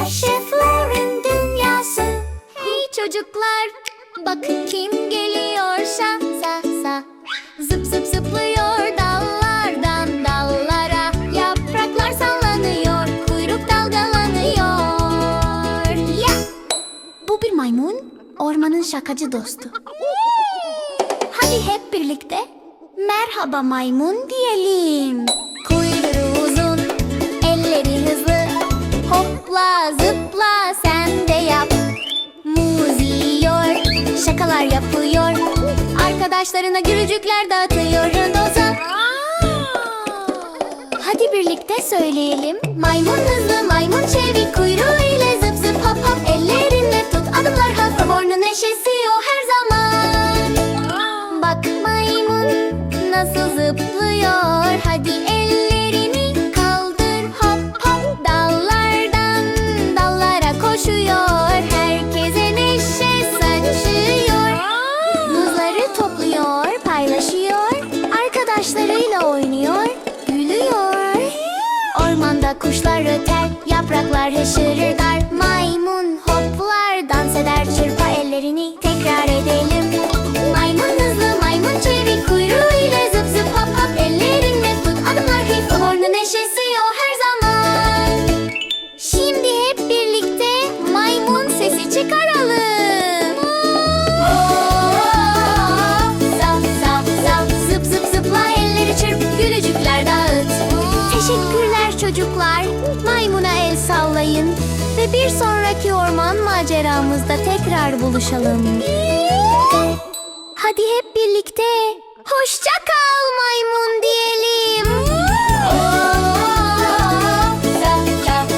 Kaşiflerin dünyası. Hey çocuklar Bakın kim geliyor şa sa. Sa Zıp zıp zıplıyor dallardan dallara. Yapraklar sallanıyor Kuyruk dalgalanıyor. Ya! Bu bir maymun Ormanın şakacı dostu. Hadi hep birlikte Merhaba maymun diyelim Şakalar yapıyor. Arkadaşlarına gülücükler dağıtıyor. Doza Hadi birlikte söyleyelim. Maymun hızlı Arkadaşlarıyla oynuyor, gülüyor. Ormanda kuşlar öter, yapraklar hışırır Maymun hoplar, dans eder çırpa ellerini Tekrar edelim Teşekkürler çocuklar. Maymuna el sallayın. Ve bir sonraki orman maceramızda tekrar buluşalım. Hadi hep birlikte hoşça kal maymun diyelim. Zap zap